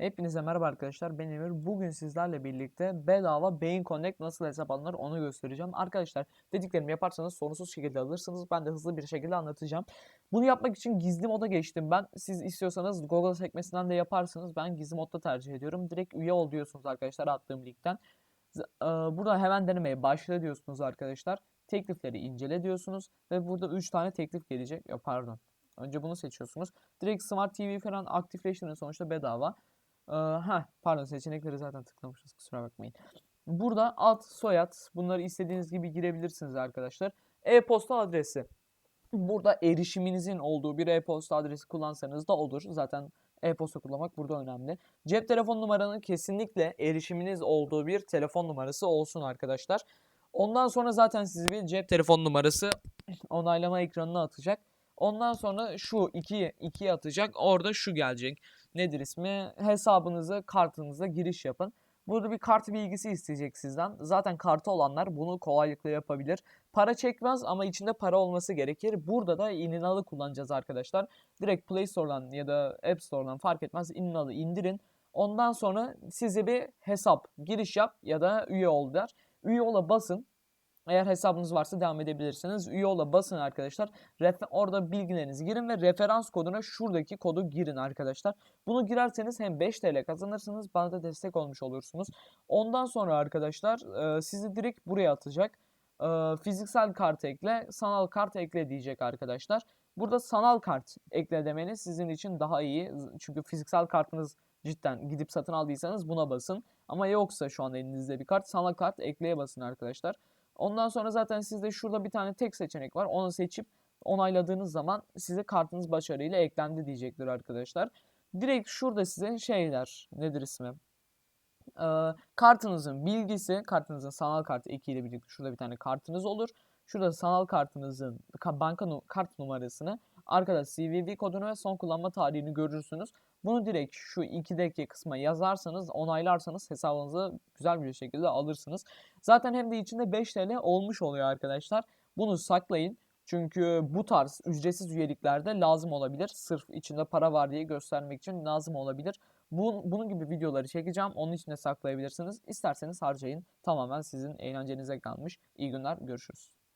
Hepinize merhaba arkadaşlar. Ben Emir. Bugün sizlerle birlikte bedava Beyin Connect nasıl hesap alınır onu göstereceğim. Arkadaşlar dediklerimi yaparsanız sorunsuz şekilde alırsınız. Ben de hızlı bir şekilde anlatacağım. Bunu yapmak için gizli moda geçtim ben. Siz istiyorsanız Google sekmesinden de yaparsınız. Ben gizli modda tercih ediyorum. Direkt üye ol diyorsunuz arkadaşlar attığım linkten. Eee, Burada hemen denemeye başla diyorsunuz arkadaşlar. Teklifleri incele diyorsunuz. Ve burada 3 tane teklif gelecek. Pardon. Önce bunu seçiyorsunuz. Direkt Smart TV falan aktifleştirin sonuçta bedava. Ha pardon seçenekleri zaten tıklamışız kusura bakmayın. Burada ad, soyad bunları istediğiniz gibi girebilirsiniz arkadaşlar. E-posta adresi. Burada erişiminizin olduğu bir e-posta adresi kullansanız da olur. Zaten e-posta kullanmak burada önemli. Cep telefon numaranın kesinlikle erişiminiz olduğu bir telefon numarası olsun arkadaşlar. Ondan sonra zaten sizi bir cep telefon numarası onaylama ekranına atacak. Ondan sonra şu 2 2'ye atacak. Orada şu gelecek nedir ismi? Hesabınıza, kartınıza giriş yapın. Burada bir kart bilgisi isteyecek sizden. Zaten kartı olanlar bunu kolaylıkla yapabilir. Para çekmez ama içinde para olması gerekir. Burada da ininalı kullanacağız arkadaşlar. Direkt Play Store'dan ya da App Store'dan fark etmez ininalı indirin. Ondan sonra size bir hesap giriş yap ya da üye ol der. Üye ola basın. Eğer hesabınız varsa devam edebilirsiniz. Üye ola basın arkadaşlar. Refe- orada bilgilerinizi girin ve referans koduna şuradaki kodu girin arkadaşlar. Bunu girerseniz hem 5 TL kazanırsınız bana da destek olmuş olursunuz. Ondan sonra arkadaşlar e, sizi direkt buraya atacak. E, fiziksel kart ekle, sanal kart ekle diyecek arkadaşlar. Burada sanal kart ekle demeniz sizin için daha iyi. Çünkü fiziksel kartınız cidden gidip satın aldıysanız buna basın. Ama yoksa şu an elinizde bir kart sanal kart ekleye basın arkadaşlar. Ondan sonra zaten sizde şurada bir tane tek seçenek var. Onu seçip onayladığınız zaman size kartınız başarıyla eklendi diyecektir arkadaşlar. Direkt şurada size şeyler nedir ismi? Ee, kartınızın bilgisi, kartınızın sanal kart ekiyle birlikte şurada bir tane kartınız olur. Şurada sanal kartınızın ka- banka nu- kart numarasını, arkada CVV kodunu ve son kullanma tarihini görürsünüz. Bunu direkt şu 2'deki kısma yazarsanız, onaylarsanız hesabınıza güzel bir şekilde alırsınız. Zaten hem de içinde 5 TL olmuş oluyor arkadaşlar. Bunu saklayın. Çünkü bu tarz ücretsiz üyeliklerde lazım olabilir. Sırf içinde para var diye göstermek için lazım olabilir. Bu, bunun gibi videoları çekeceğim. Onun için de saklayabilirsiniz. İsterseniz harcayın. Tamamen sizin eğlencenize kalmış. İyi günler. Görüşürüz.